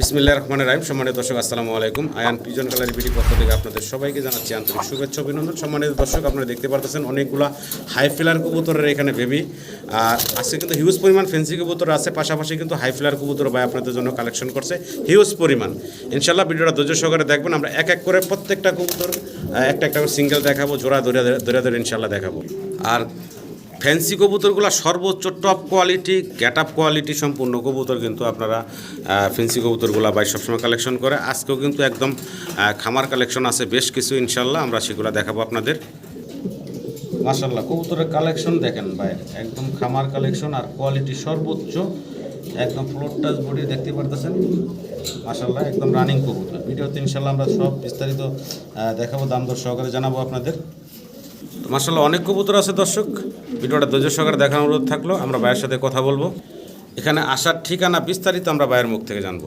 বিসমিল্লাহ রহমান রাহিম। সম্মানিত দর্শক, আসসালামু আলাইকুম। আয়ান পিজন গ্যালারি বিডি পক্ষ থেকে আপনাদের সবাইকে জানাচ্ছি আন্তরিক শুভেচ্ছা, অভিনন্দন। সম্মানিত দর্শক, আপনারা দেখতে পারতেছেন অনেকগুলা হাই ফিলার কবুতরের এখানে বেবি আর আজকে কিন্তু হিউজ পরিমাণ ফেন্সি কবুতর আছে, পাশাপাশি কিন্তু হাই ফিলার কবুতর ভাই আপনাদের জন্য কালেকশন করছে। হিউজ পরিমাণ। ইনশাল্লাহ ভিডিওটা ধৈর্য সহকারে দেখবেন। আমরা এক এক করে প্রত্যেকটা কবুতর একটা একটা সিঙ্গেল দেখাবো, জোড়া ধরে ধরে ধরে ইনশাল্লাহ দেখাবো। আর ফ্যান্সি কবুতরগুলো সর্বোচ্চ top quality get up quality সম্পূর্ণ কবুতর কিন্তু আপনারা ফ্যান্সি কবুতরগুলো বাই সবসময় কালেকশন করে। আজকেও কিন্তু একদম খামার কালেকশন আছে বেশ কিছু ইনশাল্লাহ, আমরা সেগুলো দেখাবো আপনাদের। মাশাল্লাহ কবুতরের কালেকশন দেখেন ভাই, একদম খামার কালেকশন আর কোয়ালিটি সর্বোচ্চ। একদম ফ্লোর টাচ বডি দেখতে পারতেছেন। মাশাল্লাহ একদম রানিং কবুতর। ভিডিওতে ইনশাল্লাহ আমরা সব বিস্তারিত দেখাবো, দাম দর সহকারে জানাব আপনাদের। তো মাসাল্লাহ অনেক কবুতর আছে দর্শক। ভিডিওটা ধৈর্য সহকারে দেখার অনুরোধ থাকল আমরা ভাইয়ের সাথে কথা বলব। এখানে আসার ঠিকানা বিস্তারিত আমরা ভাইয়ের মুখ থেকে জানব।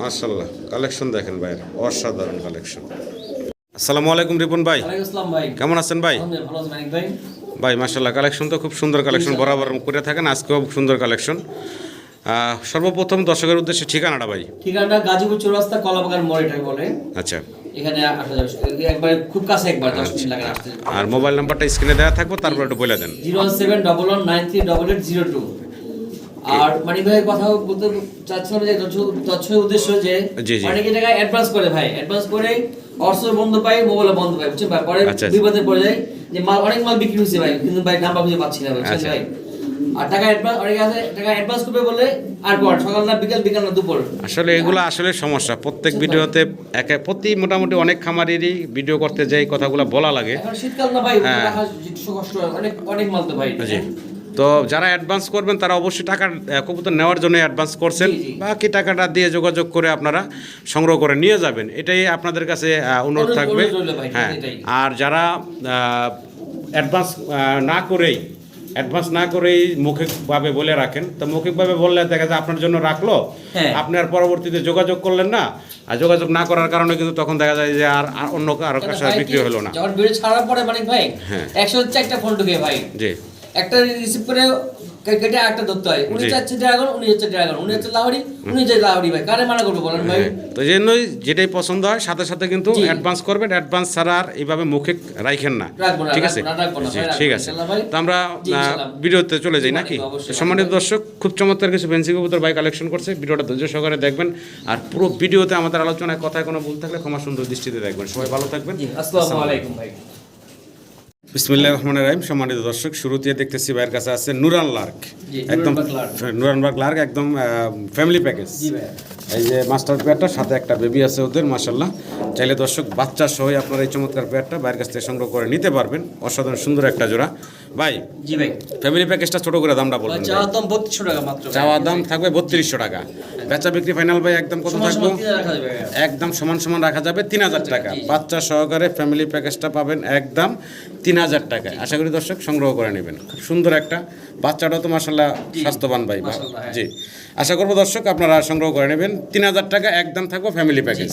মাসাল্লাহ কালেকশন দেখেন ভাইয়ের অসাধারণ কালেকশন। আসসালামু আলাইকুম রিপন ভাই। ভাই। কেমন আছেন ভাই? ভাই? মাসাল্লাহ কালেকশন তো খুব সুন্দর কালেকশন বরাবর করে থাকেন আজকেও সুন্দর কালেকশন। সর্বপ্রথম দর্শকের উদ্দেশ্যে ঠিকানাটা ভাই? ঠিকানা গাজীপুর চৌরাস্তা কলাবাগান মোড় বলে। আচ্ছা। এখানে আসা যাবে। একবার খুব কাছে একবার দশ মিনিট লাগে আসতে। আর মোবাইল নাম্বারটা স্ক্রিনে দেওয়া থাকব তারপর একটু বলে দেন। Zero seven double one nine three double eight zero two. আর মানিক ভাই কথা বলতে চাচ্ছিলাম যে তৎসই উদ্দেশ্য যে। অনেকে টাকা অ্যাডভান্স করে ভাই। অ্যাডভান্স করে অর্থ বন্ধ পাই মোবাইল বন্ধ পাই বুঝছেন ভাই? পরে আচ্ছা, আচ্ছা। বিপদে পড়ে যায় যে মাল অনেক মাল বিক্রি হচ্ছে ভাই কিন্তু ভাই নাম্বার খুঁজে পাচ্ছি না আচ্ছা। ভাই? আর টাকা অ্যাডভান্স অনেকে আছে টাকা অ্যাডভান্স করবে বলে আর পর সকাল না বিকাল বিকাল না দুপুর। আসলে এগুলো আসলে সমস্যা। প্রত্যেক ভিডিওতে একে প্রতি মোটামুটি অনেক খামারেরই ভিডিও করতে যাই কথাগুলো বলা লাগে। শীতকাল না ভাই হ্যাঁ। কষ্ট অনেক অনেক মাল তো ভাই। জি। তো যারা অ্যাডভান্স করবেন তারা অবশ্যই টাকা কবুতর নেওয়ার জন্য অ্যাডভান্স করছেন। বাকি টাকাটা দিয়ে যোগাযোগ করে আপনারা সংগ্রহ করে নিয়ে যাবেন। এটাই আপনাদের কাছে অনুরোধ অনুরোধ থাকবে। হ্যাঁ। আর যারা অ্যাডভান্স না করেই অ্যাডভান্স না করেই মৌখিকভাবে বলে রাখেন। তো মৌখিকভাবে বললে দেখা যায় আপনার জন্য রাখল হ্যাঁ। আপনি আর পরবর্তীতে যোগাযোগ করলেন না। আর যোগাযোগ না করার কারণে কিন্তু তখন দেখা যায় যে আর আর অন্য কারও কাছে বিক্রি হলো না। যখন ভিডিও ছাড়ার পরে মানে ভাই একশো হচ্ছে একটা ফোন ঢুকে ভাই। জি। একটা রিসিভ করে কেটে একটা ধরতে হয়। উনি চাচ্ছে ড্রাগন উনি হচ্ছে ড্রাগন উনি হচ্ছে লাহরি উনি হচ্ছে লাহরি ভাই। কারে মানা করব বলেন ভাই? হ্যাঁ, তো জন্যই যেটাই পছন্দ হয় সাথে সাথে কিন্তু অ্যাডভান্স করবেন অ্যাডভান্স ছাড়া আর এইভাবে মুখে রাখেন না। ঠিক আছে? ঠিক আছে। তো আমরা। ভিডিওতে চলে যাই নাকি। সম্মানিত দর্শক খুব চমৎকার কিছু ফেন্সি কবুতর ভাই কালেকশন করছে। ভিডিওটা ধৈর্য সহকারে দেখবেন আর পুরো ভিডিওতে আমাদের আলোচনায় কথায় কোনো ভুল থাকলে ক্ষমা সুন্দর দৃষ্টিতে দেখবেন। সবাই ভালো থাকবেন। আসসালামু আলাইকুম ভাই। বিসমিল্লাহ রহমান রাহিম সম্মানিত দর্শক শুরুতে দেখতেছি ভাইয়ের কাছে আছে নুরান লার্ক। একদম নুরান লার্ক। লার্ক একদম ফ্যামিলি প্যাকেজ এই যে মাস্টার পেয়ারটা সাথে একটা বেবি আছে ওদের মাসাল্লাহ চাইলে দর্শক বাচ্চা সহ আপনারা এই চমৎকার পেয়ারটা বাইরের কাছ থেকে সংগ্রহ করে নিতে পারবেন। অসাধারণ সুন্দর একটা জোড়া। ভাই জি ভাই। ফ্যামিলি প্যাকেজটা ছোট করে দামটা বলবেন চাওয়ার দাম বত্রিশশো টাকা মাত্র চাওয়া দাম থাকবে বত্রিশশো টাকা। বেচা বিক্রি ফাইনাল ভাই একদম কত থাকব। একদম সমান সমান রাখা যাবে তিন হাজার টাকা। বাচ্চা সহকারে ফ্যামিলি প্যাকেজটা পাবেন একদম তিন হাজার টাকায়। আশা করি দর্শক সংগ্রহ করে নেবেন। খুব সুন্দর একটা বাচ্চাটাও তো মাসাল্লাহ স্বাস্থ্যবান ভাই হ্যাঁ। জি। আশা করব দর্শক আপনারা সংগ্রহ করে নেবেন। তিন হাজার টাকা একদম থাকব ফ্যামিলি প্যাকেজ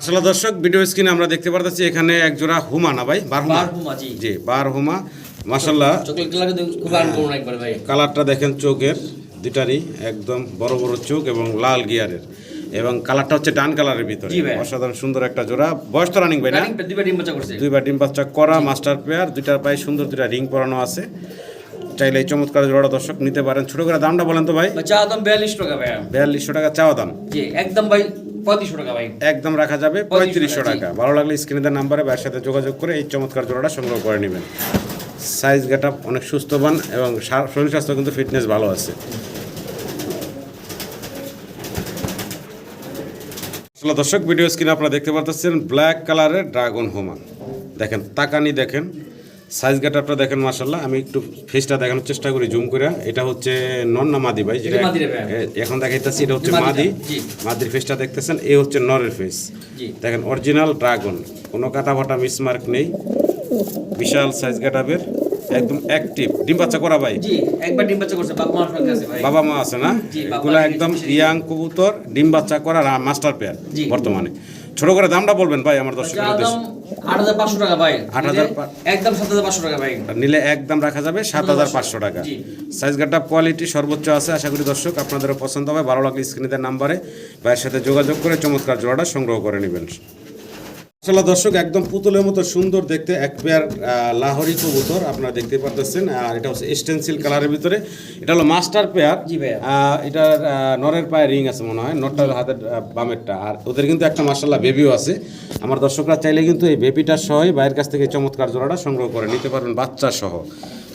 আসলে দর্শক ভিডিও স্ক্রিনে আমরা দেখতে পারতেছি এখানে এক জোড়া হুমা না ভাই? বার হুমা? বারহুমা, জি। বার হুমা। মাসাল্লাহ কালারটা দেখেন চোখের দুটারই একদম বড় বড় চোখ এবং লাল গিয়ারের। এবং কালারটা হচ্ছে ডান কালারের ভিতরে। অসাধারণ সুন্দর একটা জোড়া। বয়স তো রানিং ভাই না? দুইবার ডিম বাচ্চা করছে। দুইবার ডিম বাচ্চা করা মাস্টার পেয়ার দুইটার পায়ে সুন্দর দুইটা রিং পরানো আছে। চাইলে এই চমৎকার জোড়াটা দর্শক নিতে পারেন। ছোট করে দামটা বলেন তো ভাই। চাওয়ার দাম বিয়াল্লিশ টাকা ভাই। বিয়াল্লিশশো টাকা চাওয়া দাম। জি একদম ভাই পঁয়ত্রিশশো টাকা ভাই। একদম রাখা যাবে পঁয়ত্রিশশো টাকা, ভালো লাগলে স্ক্রিনে দেওয়ার নাম্বারে ভাইয়ের সাথে যোগাযোগ করে এই চমৎকার জোড়াটা সংগ্রহ করে নেবেন। সাইজ গেট অনেক সুস্থবান এবং শরীর স্বাস্থ্য কিন্তু ফিটনেস ভালো আছে। আসলে দর্শক ভিডিও স্ক্রিনে আপনারা দেখতে পাচ্ছেন ব্ল্যাক কালারের ড্রাগন হোমা দেখেন তাকানি দেখেন সাইজ গেটআপটা দেখেন মাসাল্লাহ আমি একটু ফেসটা দেখানোর চেষ্টা করি জুম করে। এটা হচ্ছে নন না মাদি ভাই যেটা এখন দেখাইতেছি এটা হচ্ছে মাদি। মাদির ফেসটা দেখতেছেন এই হচ্ছে নরের ফেস দেখেন অরিজিনাল ড্রাগন কোনো কাটা ফাটা মিসমার্ক নেই। বিশাল সাইজ গেটাবের একদম অ্যাক্টিভ ডিম বাচ্চা করা ভাই? জি একবার ডিম বাচ্চা করছে বাবা ভাই। মা আছে না? এগুলো একদম ইয়াং কবুতর ডিম বাচ্চা করা মাস্টার পেয়ার বর্তমানে। ছোট করে দামটা বলবেন ভাই আমার দর্শকের উদ্দেশ্যে। আট হাজার পাঁচশো টাকা ভাই। 8,500 নিলে একদম সাত হাজার পাঁচশো টাকা ভাই। নিলে একদম রাখা যাবে সাত হাজার পাঁচশো টাকা। সাইজ গাটা কোয়ালিটি সর্বোচ্চ আছে আশা করি দর্শক আপনাদেরও পছন্দ হবে। ভালো লাগলে স্ক্রিনে নাম্বারে ভাইয়ের সাথে যোগাযোগ করে চমৎকার জোড়াটা সংগ্রহ করে নেবেন। আসলে দর্শক একদম পুতুলের মতো সুন্দর দেখতে এক পেয়ার লাহোরি কবুতর আপনারা দেখতে পারতেছেন আর এটা হচ্ছে স্টেন্সিল কালারের ভিতরে। এটা হলো মাস্টার পেয়ার। এটার নরের পায়ে রিং আছে মনে হয় নটটা হলো হাতের বামেরটা। আর ওদের কিন্তু একটা মার্শাল্লাহ বেবিও আছে। আমার দর্শকরা চাইলে কিন্তু এই বেবিটা সহই বাইরের কাছ থেকে চমৎকার জোড়াটা সংগ্রহ করে নিতে পারবেন বাচ্চা সহ।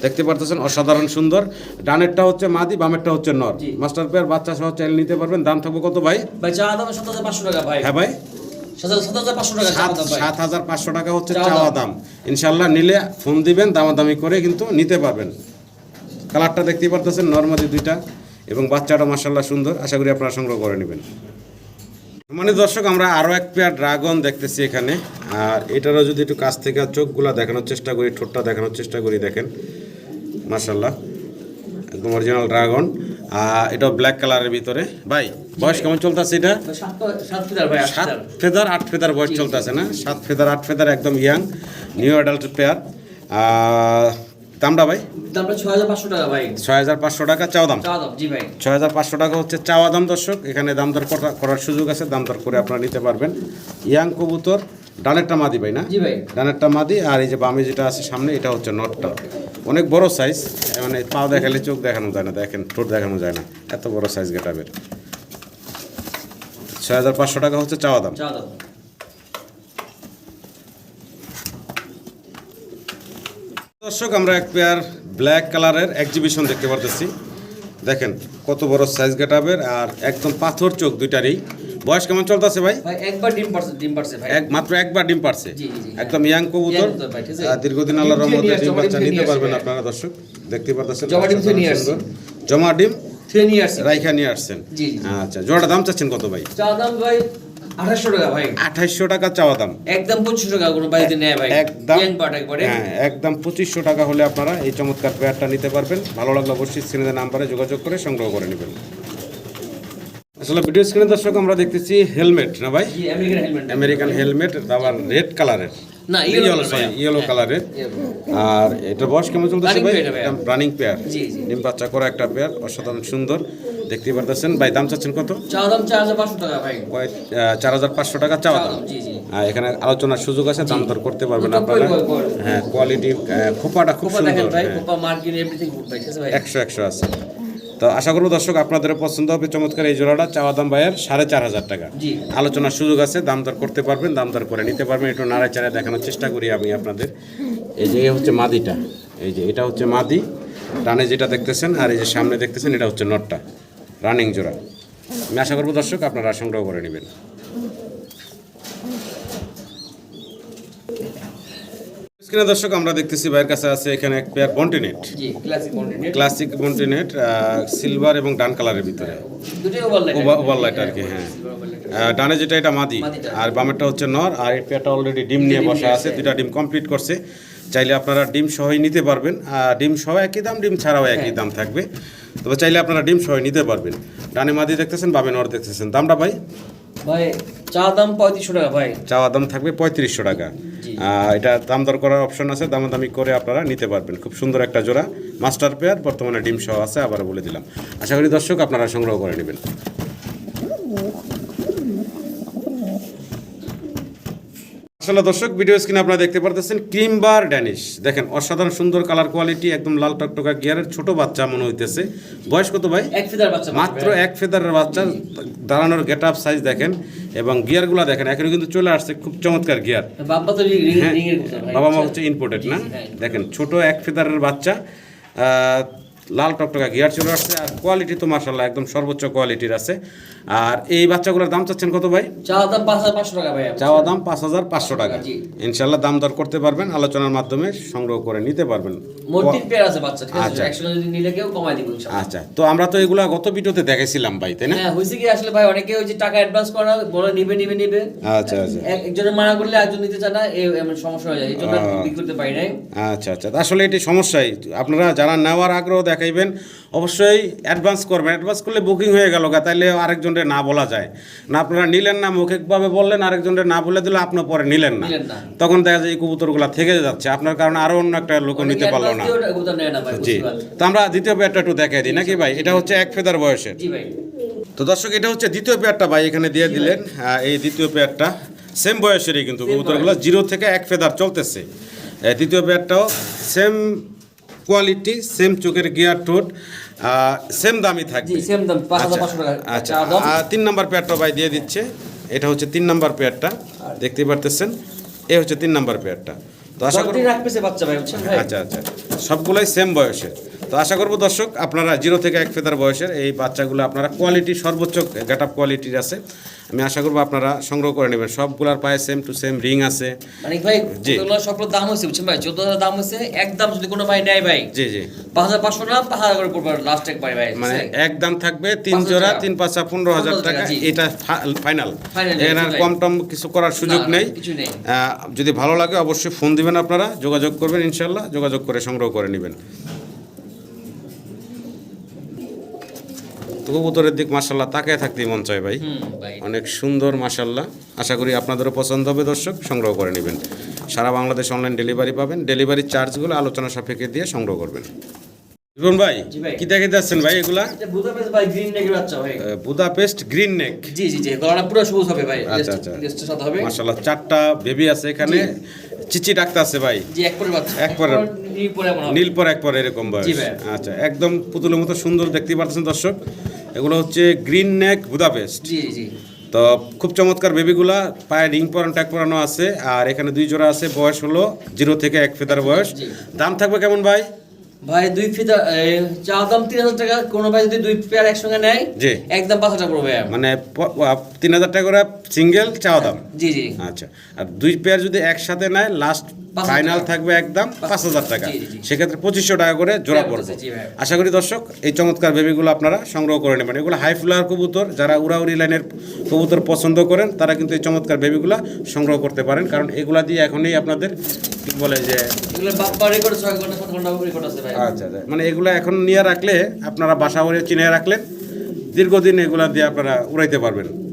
দেখতে পারতেছেন অসাধারণ সুন্দর। ডানেরটা হচ্ছে মাদি বামেরটা হচ্ছে নর। মাস্টার পেয়ার বাচ্চা সহ চাইলে নিতে পারবেন। দাম থাকবে কত ভাই? ভাই চাওয়া দাম সাত হাজার পাঁচশো টাকা ভাই। হ্যাঁ ভাই। সাত হাজার পাঁচশো টাকা হচ্ছে চাওয়া। দাম। ইনশাল্লাহ নিলে ফোন দিবেন দামাদামি করে কিন্তু নিতে পারবেন। কালারটা দেখতেই পারতেছেন নর্মালি দুইটা এবং বাচ্চাটা মাসাল্লাহ সুন্দর। আশা করি আপনারা সংগ্রহ করে নেবেন। মানে দর্শক আমরা আরও এক পেয়ার ড্রাগন দেখতেছি এখানে। আর এটারও যদি একটু কাছ থেকে চোখগুলা দেখানোর চেষ্টা করি ঠোঁটটা দেখানোর চেষ্টা করি দেখেন। মাসাল্লাহ একদম অরিজিনাল ড্রাগন আর এটাও ব্ল্যাক কালারের ভিতরে। ভাই বয়স কেমন চলতেছে এটা? সাত ফেদার আট ফেদার বয়স চলতেছে না? সাত ফেদার আট ফেদার একদম ইয়াং নিউ অ্যাডাল্ট পেয়ার দামটা ভাই? দামটা ছয় হাজার পাঁচশো টাকা ভাই। ছয় হাজার পাঁচশো টাকা চাওয়া দাম? জি ভাই। ছয় হাজার পাঁচশো টাকা হচ্ছে চাওয়া দাম দর্শক। এখানে দাম দর করা- করার সুযোগ আছে দাম দর করে আপনারা নিতে পারবেন। ইয়াং কবুতর ডানেরটা মাদি ভাই না? জি ভাই। ডানেরটা মাদি আর এই যে বামে যেটা আছে সামনে এটা হচ্ছে নটটা। অনেক বড় সাইজ মানে পা দেখালে চোখ দেখানো যায় না দেখেন ঠোঁট দেখানো যায় না। এত বড় সাইজ গেটাবের ছয় হাজার পাঁচশো টাকা হচ্ছে চাওয়া দাম। চাওয়া দাম। দর্শক আমরা এক পেয়ার ব্ল্যাক কালারের এক্সিবিশন দেখতে পারতেছি। দেখেন কত বড় সাইজ গেটাবের আর একদম পাথর চোখ দুইটারই। বয়স কেমন চলতেছে ভাই? ভাই একবার ডিম পারছে ডিম পারছে ভাই। এক মাত্র একবার ডিম পারছে? জি। একদম ইয়াং কবুতর। দীর্ঘদিন আল্লাহর রহমতে ডিম বাচ্চা নিতে নিয়ে পারবেন আপনারা দর্শক। দেখতে পারতেছেন জমা ডিম নিয়ে আসছে। জমা ডিম? ইয়ার্স রাইখা নিয়ে আসছেন। আচ্ছা জোড়া দাম চাচ্ছেন কত ভাই? চাওয়া দাম ভাই আঠাশশো টাকা ভাই। আঠাইশশো টাকা চাওয়া দাম। একদম পঁচিশশো টাকা কোনো বাড়িতে নেয় ভাই। একদম পাট একবারে। হ্যাঁ একদম পঁচিশশো টাকা হলে আপনারা এই চমৎকার পেয়ারটা নিতে পারবেন। ভালো লাগলে অবশ্যই স্ক্রিনে নাম্বারে যোগাযোগ করে সংগ্রহ করে নেবেন। আসলে ভিডিও স্ক্রিনে দর্শক আমরা দেখতেছি হেলমেট না ভাই? আমেরিকান হেলমেট আবার রেড কালারের না, ইয়েলো color, সরি ইয়েলো কালারের আর এটা বয়স কেমন চলতেছে ভাই। Running pair. ডিম বাচ্চা করা একটা পেয়ার অসাধারণ সুন্দর। দেখতেই পারতেছেন। ভাই দাম চাচ্ছেন কত? চাওয়া দাম চার হাজার পাঁচশো টাকা ভাই। চার হাজার পাঁচশো টাকা চাওয়া চাওয়া দাম? দাম, জি, জি। আর এখানে আলোচনার সুযোগ আছে দাম দর করতে পারবেন আপনারা। হ্যাঁ কোয়ালিটি খোপাটা খুব সুন্দর হ্যাঁ। একশো একশো আছে। তো আশা করব দর্শক আপনাদের পছন্দ হবে। চমৎকার এই জোড়াটা। চাওয়া দাম ভাইয়ের সাড়ে চার হাজার টাকা। আলোচনার সুযোগ আছে দাম দর করতে পারবেন দাম দর করে নিতে পারবেন। একটু নাড়ায় চাড়ায় দেখানোর চেষ্টা করি আমি আপনাদের। এই যে হচ্ছে মাদিটা। এই যে এটা হচ্ছে মাদি। ডানে যেটা দেখতেছেন আর এই যে সামনে দেখতেছেন এটা হচ্ছে নটটা। রানিং জোড়া। আমি আশা করব দর্শক আপনারা সংগ্রহ করে নেবেন। স্ক্রিনে দর্শক আমরা দেখতেছি ভাইয়ের কাছে আছে এখানে এক পেয়ার বন্টিনেট জি ক্লাসিক বন্টিনেট সিলভার এবং ডান কালারের ভিতরে। দুটোই over light over over light আর কি হ্যাঁ। ডানে যেটা এটা মাদি। আর বামেরটা হচ্ছে নর আর এই পেয়ারটা অলরেডি ডিম নিয়ে বসা আছে। দুটা ডিম কমপ্লিট করছে। চাইলে আপনারা ডিম সহই নিতে পারবেন। আর ডিম সহ একই দাম ডিম ছাড়াও একই হ্যাঁ। দাম থাকবে। তবে চাইলে আপনারা ডিম সহই নিতে পারবেন। ডানে মাদি দেখতেছেন বামে নর দেখতেছেন। দামটা ভাই? ভাই চা দাম পঁয়ত্রিশশো টাকা ভাই। চাওয়া দাম থাকবে পঁয়ত্রিশশো টাকা। এটা দাম দর করার অপশন আছে দামাদামি করে আপনারা নিতে পারবেন। খুব সুন্দর একটা জোড়া মাস্টার পেয়ার বর্তমানে ডিম সহ আছে আবার বলে দিলাম। আশা করি দর্শক আপনারা সংগ্রহ করে নেবেন। আসলে দর্শক ভিডিও স্ক্রিনে আপনারা দেখতে পারতেছেন ক্রিমবার ড্যানিশ। দেখেন অসাধারণ সুন্দর কালার কোয়ালিটি একদম লাল টকটকা গিয়ারের ছোট বাচ্চা মনে হইতেছে। বয়স কত ভাই? এক ফিদার বাচ্চা মাত্র এক ফেদারের বাচ্চা দাঁড়ানোর গেট আপ সাইজ দেখেন এবং গিয়ারগুলো দেখেন এখানে কিন্তু চলে আসছে খুব চমৎকার গিয়ার হ্যাঁ বাবা মা হচ্ছে ইম্পোর্টেড না? হ্যাঁ। দেখেন ছোট এক ফেদারের বাচ্চা লাল টকটকা গিয়ার চলে আসছে আর কোয়ালিটি তো মার্শাল্লাহ একদম সর্বোচ্চ কোয়ালিটির আছে। আর এই বাচ্চাগুলোর দাম চাচ্ছেন কত ভাই? চা দাম পাঁচ হাজার পাঁচশো টাকা ভাই চাওয়া দাম পাঁচ হাজার পাঁচশো টাকা। ইনশাল্লাহ দাম দর করতে পারবেন আলোচনার মাধ্যমে সংগ্রহ করে নিতে পারবেন। আচ্ছা। আচ্ছা তো আমরা তো এগুলা গত ভিডিওতে দেখাইছিলাম ভাই তাই না? হ্যাঁ হয়েছে কি আসলে ভাই অনেকে ওই যে টাকা অ্যাডভান্স করা বলে নিবে নিবে নিবে। আচ্ছা আচ্ছা। একজনের মানা করলে একজন নিতে চায় না এমন সমস্যা হয়ে যায় এই জন্য বিক্রি করতে পারি নাই। আচ্ছা আচ্ছা। তা আসলে এটি সমস্যাই। আপনারা যারা নেওয়ার আগ্রহ দেখাইবেন। অবশ্যই অ্যাডভান্স করবেন। অ্যাডভান্স করলে বুকিং হয়ে গেল গা তাইলে আরেকজনের না বলা যায়। না আপনারা নিলেন না মৌখিকভাবে বললেন আরেকজনের না বলে দিলে আপনার পরে নিলেন না। তখন দেখা যায় এই কবুতরগুলো থেকে যাচ্ছে। আপনার কারণে আরও অন্য একটা লোক নিতে পারল না। জি। তো আমরা দ্বিতীয় পেয়ারটা একটু দেখাই দিই নাকি ভাই? এটা হচ্ছে এক ফেদার বয়সের। তো দর্শক এটা হচ্ছে দ্বিতীয় পেয়ারটা ভাই এখানে দিয়ে দিলেন। এই দ্বিতীয় পেয়ারটা সেম বয়সেরই কিন্তু কবুতরগুলো জিরো থেকে এক ফেদার চলতেছে। দ্বিতীয় পেয়ারটাও সেম কোয়ালিটি সেম চোখের গিয়ার টোট সেম দামই থাকবে। সেম দাম আচ্ছা আচ্ছা তিন নম্বর পেয়ারটা ভাই দিয়ে দিচ্ছে। এটা হচ্ছে তিন নাম্বার পেয়ারটা দেখতে পারতেছেন? এ হচ্ছে তিন নম্বর পেয়ারটা তো আশা করি রাখবে বাচ্চা ভাই আচ্ছা আচ্ছা। সবগুলাই সেম বয়সের। তো আশা করব দর্শক আপনারা জিরো থেকে এক ফেদার বয়সের এই বাচ্চাগুলো আপনারা কোয়ালিটি সর্বোচ্চ গেট আপ কোয়ালিটির আছে। আমি আশা করব আপনারা সংগ্রহ করে নেবেন। সবগুলার পায়ে সেম টু সেম রিং আছে। মানে ভাই এগুলো সবগুলো দাম হয়েছে বুঝছেন ভাই? চোদ্দ হাজার দাম হয়েছে একদম যদি কোনো ভাই নেয় ভাই জি জি। পাঁচ হাজার পাঁচশো না পাঁচ হাজার করে পড়বে লাস্ট একবার ভাই মানে? এক থাকবে তিন জোড়া তিন পাঁচা পনেরো হাজার টাকা। এটা ফাইনাল এখানে কম টম কিছু করার সুযোগ নেই। যদি ভালো লাগে অবশ্যই ফোন দিবেন আপনারা যোগাযোগ করবেন ইনশাল্লাহ যোগাযোগ করে সংগ্রহ করে নেবেন। কবুতরের দিক মাসাল্লাহ তাকায় থাকতেই মন চায় ভাই। অনেক সুন্দর মাসাল্লাহ আশা করি আপনাদেরও পছন্দ হবে দর্শক সংগ্রহ করে নেবেন। সারা বাংলাদেশ অনলাইন ডেলিভারি পাবেন। ডেলিভারি চার্জগুলো আলোচনা সাপেক্ষে দিয়ে সংগ্রহ করবেন। রিপন ভাই। কি দেখে যাচ্ছেন ভাই এগুলা? বুদাপেস্ট ভাই গ্রিন নেকের বাচ্চা ভাই। বুদাপেস্ট গ্রিন নেক। জি জি জি গলাটা পুরো সবুজ হবে ভাই। আচ্ছা, আচ্ছা। হবে। মাশাল্লাহ চারটা বেবি আছে এখানে। চিচি ডাক্তার আছে ভাই। জি এক পরে বাচ্চা। এক পরে। নীল পরে এক পর এরকম বয়স। ভাই। আচ্ছা একদম পুতুলের মতো সুন্দর দেখতে পাচ্ছেন দর্শক। এগুলো হচ্ছে গ্রিন নেক বুদাপেস্ট। জি জি। তো খুব চমৎকার বেবিগুলা পায়ে রিং পরানো ট্যাগ পরানো আছে আর এখানে দুই জোড়া আছে বয়স হলো জিরো থেকে এক ফেদার বয়স। দাম থাকবে কেমন ভাই? ভাই দুই ফিতা এ, চা দাম তিন হাজার টাকা কোনো ভাই যদি দুই পেয়ার একসঙ্গে নেয় জি। একদম পাঁচ হাজার পড়বে। মানে তিন হাজার টাকা করে সিঙ্গেল চাওয়া দাম? জি জি। আচ্ছা আর দুই পেয়ার যদি একসাথে নেয় লাস্ট ফাইনাল থাকবে একদম পাঁচ হাজার টাকা। সেক্ষেত্রে পঁচিশশো টাকা করে জোড়া হ্যাঁ, পড়বে। আশা করি দর্শক এই চমৎকার বেবিগুলো আপনারা সংগ্রহ করে নেবেন। এগুলো হাই ফ্লাওয়ার কবুতর যারা উড়াউড়ি লাইনের কবুতর পছন্দ করেন তারা কিন্তু এই চমৎকার বেবিগুলো সংগ্রহ করতে পারেন। কারণ এগুলা দিয়ে এখনই আপনাদের কি বলে যে আচ্ছা আচ্ছা। মানে এগুলো এখন নিয়ে রাখলে আপনারা বাসা ভরে চিনে রাখলেন। দীর্ঘদিন এগুলা দিয়ে আপনারা উড়াইতে পারবেন।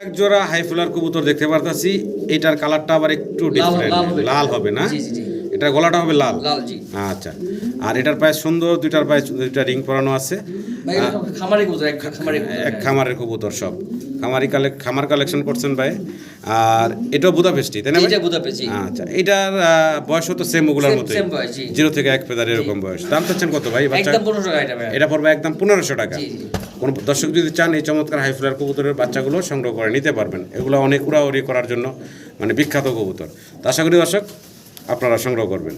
এক জোড়া হাইফুলার কবুতর দেখতে পারতাছি। এটার কালারটা আবার একটু ডিফারেন্ট লাল হবে। না। এটার গলাটা হবে লাল? আচ্ছা। আর এটার পায়ে সুন্দর দুইটার পায়ে দুইটা রিং পরানো আছে। এক। খামারের কবুতর সব। খামারি কালেক খামার কালেকশন করছেন ভাই। আর এটাও বুদাপেস্টি তাই না আচ্ছা এটার বয়স হতো সেম ওগুলোর জি। জিরো থেকে এক ফেদার এরকম বয়স। দাম চাচ্ছেন কত ভাই বাচ্চা একদম পনেরোশো টাকা এটা ভাই এটা পড়বে একদম পনেরোশো টাকা। কোনো দর্শক যদি চান এই চমৎকার হাই ফ্লার কবুতরের বাচ্চাগুলো সংগ্রহ করে নিতে পারবেন। এগুলো অনেক উড়াউড়ি করার জন্য মানে বিখ্যাত কবুতর। তো আশা করি দর্শক আপনারা সংগ্রহ করবেন।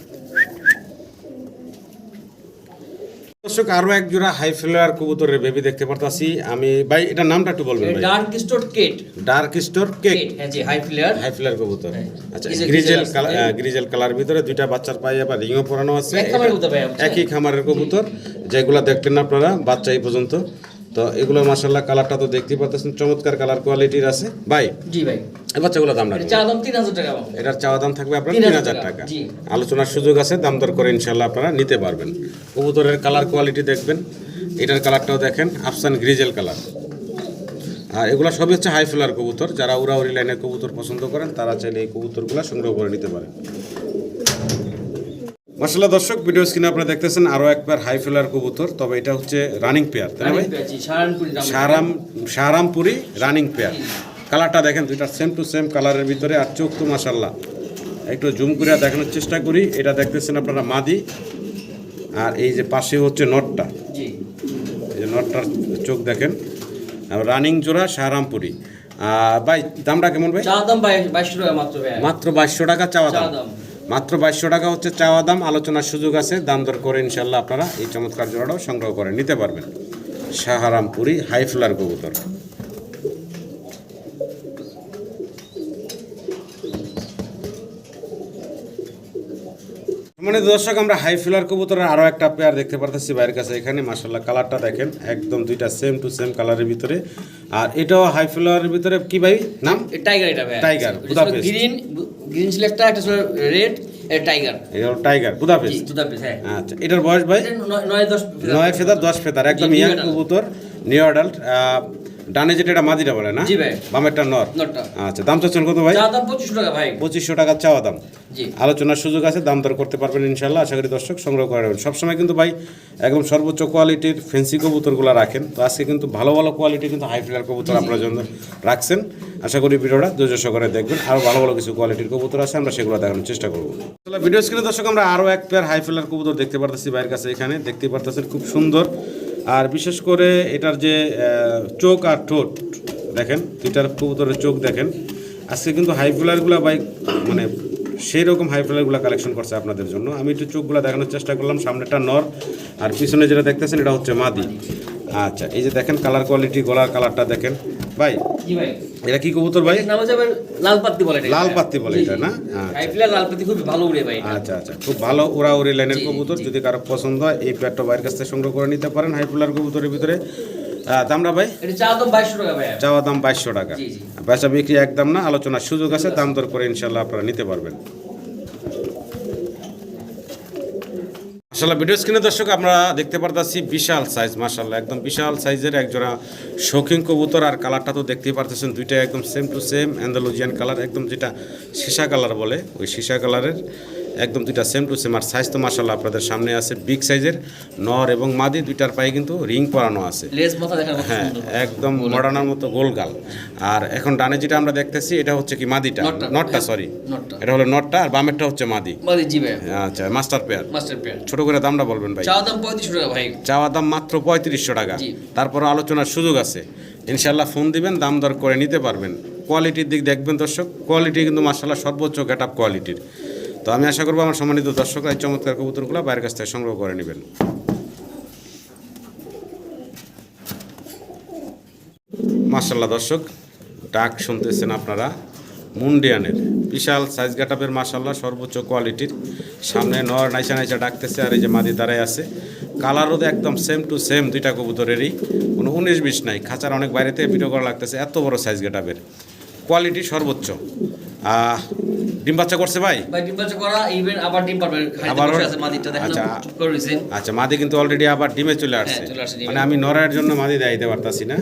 দর্শক আরও এক জোড়া হাই ফ্লোয়ার কবুতরের বেবি দেখতে পারতাছি। আমি ভাই এটা নামটা একটু বলবেন ভাই। ডার্ক স্টোর কেট ডার্ক স্টোর কেট হ্যাঁ জি হাই ফ্লেয়ার হাই ফ্লোয়ার কবুতর। হ্যাঁ। আচ্ছা grizzle- grizzle colour grizzle colour ভিতরে দুইটা বাচ্চার পায়ে আবার রিংও পরানো আছে? একই খামারের কবুতর যেগুলো দেখলেন আপনারা বাচ্চা এই পর্যন্ত। তো এগুলো মাসাল্লাহ কালারটা তো দেখতেই পাচ্ছেন চমৎকার কালার কোয়ালিটির আছে। ভাই জি ভাই। এই বাচ্চাগুলো দাম রাখবেন টাকা এটার চাওয়া দাম থাকবে আপনার তিন তিন হাজার হাজার টাকা, টাকা আলোচনার সুযোগ আছে দাম দর করে ইনশাল্লাহ আপনারা নিতে পারবেন। কবুতরের কালার কোয়ালিটি দেখবেন এটার কালারটাও দেখেন আফসান গ্রিজেল কালার। আর এগুলো সবই হচ্ছে হাই ফ্লার কবুতর যারা উড়াউড়ি লাইনের কবুতর পছন্দ করেন তারা চাইলে এই কবুতরগুলো সংগ্রহ করে নিতে পারেন। মাসাল্লাহ দর্শক ভিডিও স্ক্রিনে আপনারা দেখতেছেন আরও একবার হাই ফ্লার কবুতর তবে এটা হচ্ছে রানিং পেয়ার তাই না ভাই। সারাম সারামপুরি রানিং পেয়ার কালারটা দেখেন দুইটা সেম টু সেম কালারের ভিতরে আর চোখ তো মাসাল্লাহ একটু জুম করে দেখানোর চেষ্টা করি এটা দেখতেছেন আপনারা মাদি। আর এই যে পাশে হচ্ছে নটটা। জি। এই যে নটটার চোখ দেখেন আর রানিং জোড়া সারামপুরি। আর ভাই দামটা কেমন ভাই? চা দাম মাত্র ভাই মাত্র বাইশশো টাকা চাওয়া দাম। মাত্র বাইশশো টাকা হচ্ছে চাওয়া দাম আলোচনার সুযোগ আছে দাম দর করে ইনশাল্লাহ আপনারা এই চমৎকার জোড়াটাও সংগ্রহ করে নিতে পারবেন। সাহারামপুরি হাই ফ্লার কবুতর। মানে দর্শক আমরা হাই ফিলার কবুতরের আরও একটা পেয়ার দেখতে পারতেছি বাইরের কাছে এখানে। মাসাল্লাহ কালারটা দেখেন একদম দুইটা সেম টু সেম কালারের ভিতরে। আর এটাও হাই ফিলারের ভিতরে কি ভাই? নাম? টাইগার এটা বুদাপেস্ট। গ্রিন গ্রিন সিলেটটা একটা ছিল রেড টাইগার এটা টাইগার বুদাপেস্ট জি হ্যাঁ। আচ্ছা এটার বয়স ভাই? নয়- দশ নয় ফেদার দশ ফেদার একদম ইয়াং। কবুতর নিউ অ্যাডাল্ট ডানে যেটা এটা মাদিটা বলে না? জি ভাই। বামেরটা নর। নটটা আচ্ছা দাম চাচ্ছেন কত ভাই? দাম পঁচিশশো টাকা ভাই। পঁচিশশো টাকা চাওয়া দাম। জি। আলোচনার সুযোগ আছে দাম দর করতে পারবেন ইনশাল্লাহ আশা করি দর্শক সংগ্রহ করে নেবেন। সবসময় কিন্তু ভাই একদম সর্বোচ্চ কোয়ালিটির ফেন্সি কবুতরগুলো রাখেন। তো আজকে কিন্তু ভালো ভালো কোয়ালিটির কিন্তু হাই ফ্লেয়ার কবুতর আপনার জন্য রাখছেন। আশা করি ভিডিওটা ধৈর্য করে দেখবেন। আরও ভালো ভালো কিছু কোয়ালিটির কবুতর আছে আমরা সেগুলো দেখানোর চেষ্টা করব। ভিডিও স্ক্রিনে দর্শক আমরা আরও এক পেয়ার হাই ফ্লেয়ার কবুতর দেখতে পারতেছি ভাইয়ের কাছে এখানে। দেখতে পারতেছেন খুব সুন্দর। আর বিশেষ করে এটার যে চোখ আর ঠোঁট, দেখেন, দুইটার কবুতরের চোখ দেখেন। আজকে কিন্তু হাই ফ্লেয়ারগুলো বাইক মানে সেই রকম হাই ফ্লেয়ারগুলো কালেকশন করছে আপনাদের জন্য। আমি একটু চোখগুলো দেখানোর চেষ্টা করলাম সামনেটা নর, আর পিছনে যেটা দেখতেছেন, এটা হচ্ছে মাদি। আচ্ছা এই যে দেখেন কালার কোয়ালিটি গলার কালারটা দেখেন। ভাই জি ভাই। এটা কি কবুতর ভাই? নাম হচ্ছে লাল পাত্তি বলে লাল পাত্তি বলে এটা না? আচ্ছা। আইপিএল লাল পাত্তি খুব ভালো উড়ে ভাই আচ্ছা আচ্ছা। খুব ভালো ওরা ওরি লাইনের কবুতর। যদি কারও পছন্দ হয় এই প্যাটটা বাইরের কাছ থেকে সংগ্রহ করে নিতে পারেন হাইপুলার কবুতরের ভিতরে। দামরা দামটা ভাই? চাওয়া দাম বাইশশো টাকা। বেচা বিক্রি একদম না আলোচনার সুযোগ আছে দাম দর করে ইনশাল্লাহ আপনারা নিতে পারবেন। আসলে ভিডিও স্ক্রিনে দর্শক আমরা দেখতে পারতেছি বিশাল সাইজ মাশাল্লাহ একদম বিশাল সাইজের একজোড়া শৌখিন কবুতর আর কালারটা তো দেখতেই পারতেছেন দুইটা একদম same to same Andalusian colour একদম যেটা সীসা কালার বলে, ওই সীসা কালারের একদম দুইটা সেম টু সেম আর সাইজ তো মাশাল্লাহ আপনাদের সামনে আছে বিগ সাইজের নর এবং মাদি দুইটার পায়ে কিন্তু রিং পরানো আছে। হ্যাঁ একদম মডার্নার মতো গোলগাল আর এখন ডানে যেটা আমরা দেখতেছি এটা হচ্ছে কি মাদিটা? নটটা। সরি এটা হলো নটটা আর বামেরটা হচ্ছে মাদি। আচ্ছা মাস্টার পেয়ার ছোট করে দামটা বলবেন ভাই। চা দাম পঁয়ত্রিশশো টাকা ভাই। চাওয়া দাম মাত্র পঁয়ত্রিশশো টাকা। তারপর আলোচনার সুযোগ আছে। ইনশাল্লাহ ফোন দিবেন দাম দর করে নিতে পারবেন। কোয়ালিটির দিক দেখবেন দর্শক। কোয়ালিটি কিন্তু মার্শাল্লাহ সর্বোচ্চ গেট আপ কোয়ালিটির তো আমি আশা করব আমার সম্মানিত দর্শকরা এই চমৎকার কবুতরগুলো বাইরের কাছ থেকে সংগ্রহ করে নেবেন। মার্শাল্লাহ দর্শক, ডাক শুনতেছেন আপনারা। মুন্ডিয়ানের বিশাল সাইজ গাটাপের মার্শাল্লাহ সর্বোচ্চ কোয়ালিটির সামনে নর নাইচা নাইচা ডাকতেছে আর এই যে মাদি দাঁড়ায় আছে। কালারও তো একদম সেম টু সেম দুইটা কবুতরেরই। কোনো উনিশ বিশ নাই, খাঁচার অনেক বাইরে থেকে ভিডিও করা লাগতেছে, এত বড় সাইজ গেটাপের কোয়ালিটি সর্বোচ্চ। ডিম বাচ্চা করছে ভাই? ভাই ডিম বাচ্চা করা ইভেন আবার ডিম পারবে। বসে আছে মাদিটা দেখেন আচ্ছা। চুপ করে রইছেন আচ্ছা মাদি কিন্তু অলরেডি আবার ডিমে চলে আসছে। হ্যাঁ, আসছে। মানে আমি নরায়ের জন্য মাদি দিতে পারতাছি না।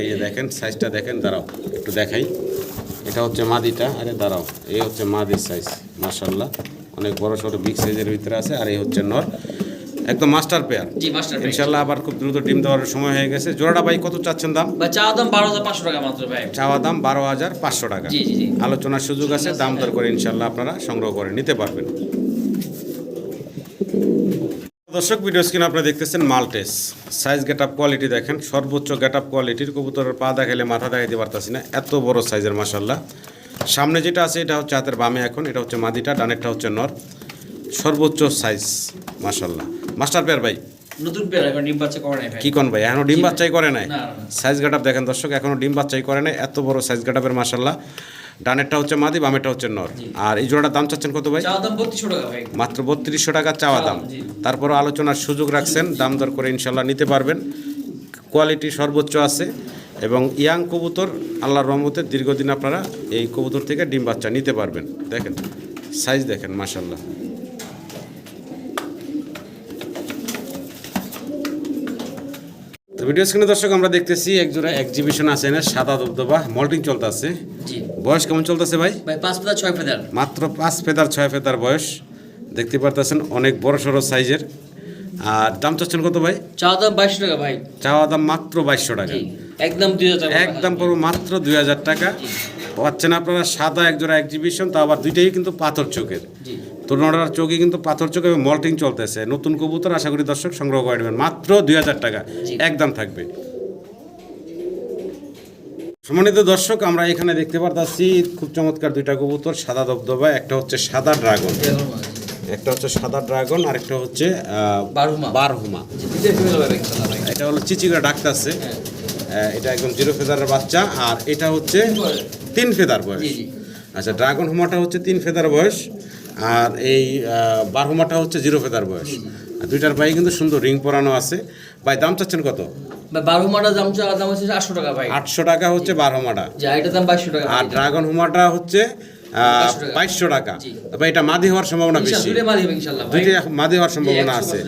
এই যে দেখেন সাইজটা দেখেন দাঁড়াও একটু দেখাই। এটা হচ্ছে মাদিটা আরে দাঁড়াও এই হচ্ছে মাদির সাইজ মাশাল্লাহ অনেক বড় সড়ো বিগ সাইজের ভিতরে আছে আর এই হচ্ছে নর। একদম মাস্টার পেয়ার জি মাস্টার পেয়ার ইনশাল্লাহ আবার খুব দ্রুত ডিম দেওয়ার সময় হয়ে গেছে। জোড়াটা ভাই কত চাচ্ছেন দাম? ভাই চা দাম বারো হাজার পাঁচশো টাকা মাত্র ভাই। চাওয়া দাম বারো হাজার পাঁচশো টাকা। জি জি জি। আলোচনার সুযোগ আছে দাম দর করে ইনশাল্লাহ আপনারা সংগ্রহ করে নিতে পারবেন। দর্শক ভিডিও স্ক্রিন আপনারা দেখতেছেন Maltese. Size get up quality দেখেন। সর্বোচ্চ গেট আপ কোয়ালিটির কবুতরের পা দেখাইলে মাথা দেখাইতে পারতাছি না। এত বড় সাইজের মাসাল্লাহ সামনে যেটা আছে এটা হচ্ছে হাতের বামে এখন। এটা হচ্ছে মাদিটা ডানেরটা হচ্ছে নর। সর্বোচ্চ সাইজ মাসাল্লাহ মাস্টার পেয়ার ভাই? নতুন পেয়ার এখন ডিম বাচ্চা করে নাই কি কোন ভাই? এখনও ডিম বাচ্চাই করে নাই। সাইজ গাটাপ দেখেন দর্শক এখনও ডিম বাচ্চাই করে নাই। এত বড় সাইজ গাটাপের মাসাল্লাহ ডানেরটা হচ্ছে মাদি বামেরটা হচ্ছে নর। আর এই জোড়াটার দাম চাচ্ছেন কত ভাই? চা দাম বত্রিশশো টাকা ভাই। মাত্র বত্রিশশো টাকা চাওয়া দাম। জি। তারপরও আলোচনার সুযোগ রাখছেন দাম দর করে ইনশাল্লাহ নিতে পারবেন। কোয়ালিটি সর্বোচ্চ আছে এবং ইয়াং কবুতর আল্লাহর রহমতে দীর্ঘদিন আপনারা এই কবুতর থেকে ডিম বাচ্চা নিতে পারবেন। দেখেন সাইজ দেখেন মাশাল্লাহ তো ভিডিও স্ক্রিনে দর্শক আমরা দেখতেছি একজোড়া এক্সিবিশন আছে না সাদা দবদবা মল্টিং চলতেছে। জি। বয়স কেমন চলতেছে ভাই? ভাই পাঁচ ফেদার ছয় ফেদার। মাত্র পাঁচ ফেদার ছয় ফেদার বয়স। দেখতে পারতেছেন অনেক বড় সড়ো সাইজের আর দাম চাচ্ছেন কত ভাই? চা দাম বাইশশো টাকা ভাই। চাওয়া দাম মাত্র বাইশশো টাকা। একদম দুই হাজার একদম পড়ব মাত্র দুই হাজার টাকা। পাচ্ছেন আপনারা সাদা একজোড়া এক্সিবিশন তা আবার দুইটাই কিন্তু পাথর চোখের। জি তোরনার চোখে কিন্তু পাথর চোখে মল্টিং চলতেছে। নতুন কবুতর আশা করি দর্শক সংগ্রহ করে নেবেন। মাত্র দুই হাজার টাকা। একদম থাকবে। সম্মানিত দর্শক আমরা এখানে দেখতে পারতাছি খুব চমৎকার দুইটা কবুতর সাদা দবদবা একটা হচ্ছে সাদা ড্রাগন। একটা হচ্ছে সাদা ড্রাগন আর একটা হচ্ছে বারহুমা। এটা হলো চিচিকা ডাকতেছে। এটা একদম জিরো ফেদারের বাচ্চা আর এটা হচ্ছে তিন ফেদার। বয়স। আচ্ছা ড্রাগন হুমাটা হচ্ছে তিন ফেদার বয়স। আর এই বারহুমাটা হচ্ছে জিরো ফেদার বয়স। আর দুইটার পায়ে কিন্তু সুন্দর রিং পরানো আছে। ভাই দাম চাচ্ছেন কত? ভাই বারহুমাটা দাম দাম হচ্ছে আটশো টাকা ভাই। আটশো টাকা হচ্ছে এটার দাম বাইশশো টাকা আর ড্রাগন হুমাটা হচ্ছে বাইশশো টাকা। তবে এটা মাদি হওয়ার সম্ভাবনা বেশি। দুটোই মাদি ভাই। হওয়ার সম্ভাবনা আছে।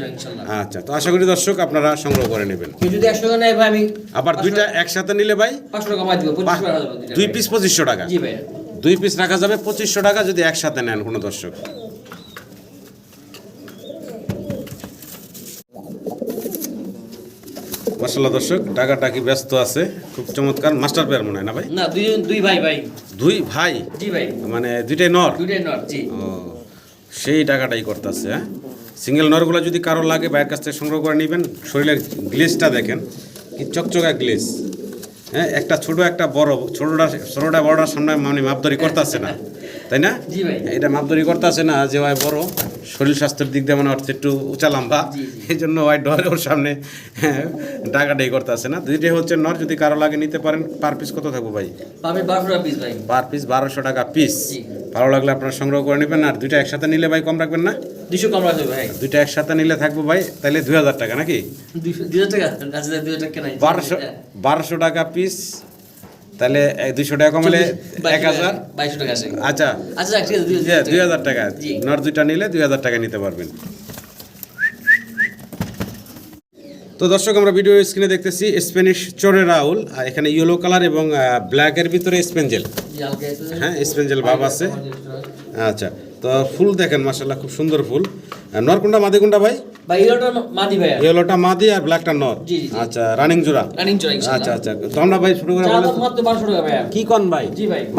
আচ্ছা তো আশা করি দর্শক আপনারা সংগ্রহ করে নেবেন। যদি একশো টাকা নেয় ভাই আমি আবার দুইটা একসাথে নিলে ভাই পাঁচশো টাকা দুইটা দুই পিস পঁচিশশো টাকা। জি ভাই দুই পিস রাখা যাবে পঁচিশশো টাকা যদি একসাথে নেন কোনো দর্শক। মাসাল্লাহ দর্শক টাকা টাকি ব্যস্ত আছে? খুব চমৎকার। মাস্টার পেয়ার মনে হয় না ভাই? না দুই দুই ভাই ভাই। দুই ভাই? জি ভাই। মানে দুইটাই নর? দুইটাই নট জি। ও সেই টাকাটাই করতেছে হ্যাঁ? সিঙ্গেল নরগুলো যদি কারও লাগে বাইরের কাছ থেকে সংগ্রহ করে নেবেন। শরীরের গ্লেজটা দেখেন কি চকচকা গ্লেজ হ্যাঁ একটা ছোট একটা বড় ছোটটা ছোটটা বড়টার সামনে মানে মাপদরি করতেছে না। তাই না? এটা মাপদরি করতেছে না যে ওই বড় শরীর স্বাস্থ্যের দিক দিয়ে মানে অর্থ একটু উঁচা লম্বা। এই জন্য ওই ডরে ওর সামনে হ্যাঁ, করতে করতেছে না। দুইটাই হচ্ছে নর যদি কারও লাগে নিতে পারেন পার পিস কত থাকব ভাই? পার পিস বারোশো টাকা পিস। ভালো লাগলে আপনারা সংগ্রহ করে নেবেন আর দুইটা একসাথে নিলে ভাই কম রাখবেন না? দুশো কম রাখবে ভাই। দুইটা একসাথে নিলে থাকব ভাই তাহলে দুই হাজার টাকা নাকি? বারোশো বারোশো টাকা পিস তাহলে দুইশো টাকা কমালে এক হাজার। বাইশশো টাকা আচ্ছা। আচ্ছা দুই হাজার টাকা। নর দুইটা নিলে দুই হাজার টাকা নিতে পারবেন। তো দর্শক আমরা ভিডিও স্ক্রিনে দেখতেছি স্প্যানিশ চোরে রাউল আর এখানে ইয়েলো কালার এবং ব্ল্যাকের ভিতরে স্পেঞ্জেল হ্যাঁ স্পেঞ্জেল ভাব আছে। আচ্ছা তো ফুল দেখেন মাসাল্লাহ খুব সুন্দর ফুল। আর নর কোনটা মাদি কোনটা ভাই? ইয়েলোটা মাদি আর ব্ল্যাকটা নর। আচ্ছা রানিং জোড়া। আচ্ছা আচ্ছা তো আমরা ভাই শুরু করে কি কন ভাই?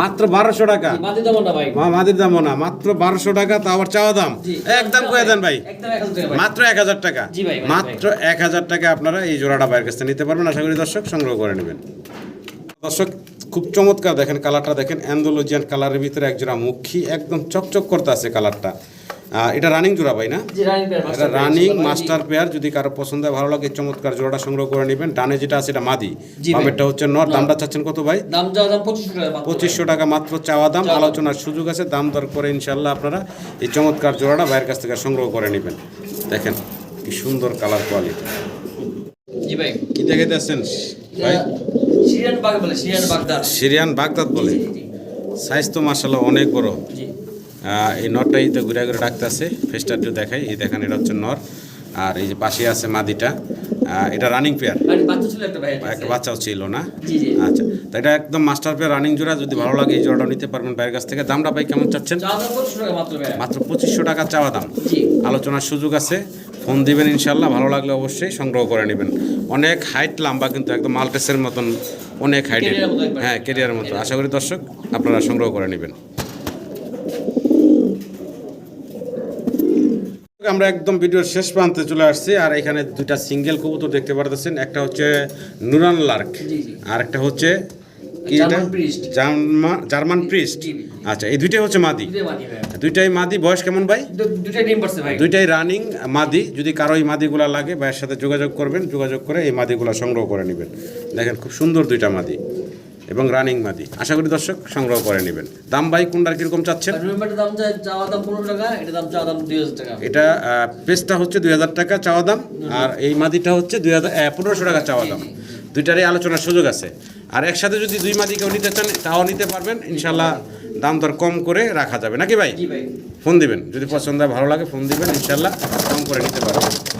মাত্র বারোশো টাকা। মাদি দাম না মা মাদির দামও না মাত্র বারোশো টাকা তা আবার চাওয়া দাম। একদম কয়ে দেন ভাই। একদম এক হাজার টাকা ভাই। মাত্র এক হাজার টাকা। জি ভাই, ভাই, মাত্র এক হাজার টাকা আপনারা এই জোড়াটা বাইরের কাছ থেকে নিতে পারবেন। আশা করি দর্শক সংগ্রহ করে নেবেন। দর্শক খুব চমৎকার দেখেন কালারটা দেখেন অ্যান্ডোলজিয়ান কালারের ভিতরে এক জোড়া মুখী একদম চকচক করতে আছে কালারটা। এটা রানিং জোড়া ভাই না? এটা রানিং মাস্টার পেয়ার যদি কারও পছন্দ হয় ভালো লাগে চমৎকার জোড়াটা সংগ্রহ করে নেবেন। ডানে যেটা আছে এটা মাদি। বামেরটা হচ্ছে নর দামটা চাচ্ছেন কত ভাই? দাম পঁচিশশো টাকা মাত্র। পঁচিশশো টাকা মাত্র চাওয়া দাম চাওয়া দাম। আলোচনার সুযোগ আছে দাম দর করে ইনশাল্লাহ আপনারা এই চমৎকার জোড়াটা বাইরের কাছ থেকে সংগ্রহ করে নেবেন। দেখেন কি সুন্দর কালার কোয়ালিটি। জি ভাই। কি দেখে যাচ্ছেন ভাই? সিরিয়ান বাগ বলে সিরিয়ান বাগদার সিরিয়ান বাগদাদ বলে? সাইজ তো মার্শাল্লাহ অনেক বড়। এই নরটাই তো ঘুরে ঘুরে ডাকতেছে। ফেসটা একটু দেখাই। এই দেখেন এটা হচ্ছে নর। আর এই যে পাশে আছে মাদিটা। এটা রানিং পেয়ার একটা বাচ্চাও ছিল না। আচ্ছা তো এটা একদম মাস্টার পেয়ার রানিং জোড়া। যদি ভালো লাগে এই জোড়াটা নিতে পারবেন বাইরের কাছ থেকে। দামটা ভাই কেমন চাচ্ছেন? মাত্র পঁচিশশো টাকা চাওয়া দাম। আলোচনার সুযোগ আছে। ফোন দিবেন ইনশাল্লাহ ভালো লাগলে অবশ্যই সংগ্রহ করে নেবেন। অনেক হাইট লম্বা কিন্তু একদম মাল্টেসের মতন অনেক একবার। হ্যাঁ কেরিয়ারের মতো। আশা করি দর্শক আপনারা সংগ্রহ করে নেবেন। আমরা একদম ভিডিওর শেষ প্রান্তে চলে আসছি আর এখানে দুইটা সিঙ্গেল কবুতর দেখতে পারতেছেন। একটা হচ্ছে নুরান লার্ক। আর একটা হচ্ছে কি জার্মান প্রিস্ট। আচ্ছা এই দুইটাই হচ্ছে মাদি। দুইটাই মাদি বয়স কেমন ভাই? দুইটাই রানিং মাদি। যদি কারও এই মাদিগুলা লাগে ভাইয়ের সাথে যোগাযোগ করবেন যোগাযোগ করে এই মাদিগুলা সংগ্রহ করে নেবেন। দেখেন খুব সুন্দর দুইটা মাদি এবং রানিং মাদি। আশা করি দর্শক সংগ্রহ করে নেবেন। দাম ভাই কোনটার কীরকম চাচ্ছেন? এটা পেস্টটা হচ্ছে দুই হাজার টাকা চাওয়া দাম আর এই মাদিটা হচ্ছে দুই হাজার পনেরোশো টাকা চাওয়া দাম। দুইটারই আলোচনার সুযোগ আছে। আর একসাথে যদি দুই মাদি কেউ নিতে চান তাও নিতে পারবেন। ইনশাল্লাহ দাম দর কম করে রাখা যাবে। নাকি ভাই? ভাই। ফোন দিবেন। যদি পছন্দ হয় ভালো লাগে ফোন দিবেন। ইনশাল্লাহ কম করে নিতে পারবেন।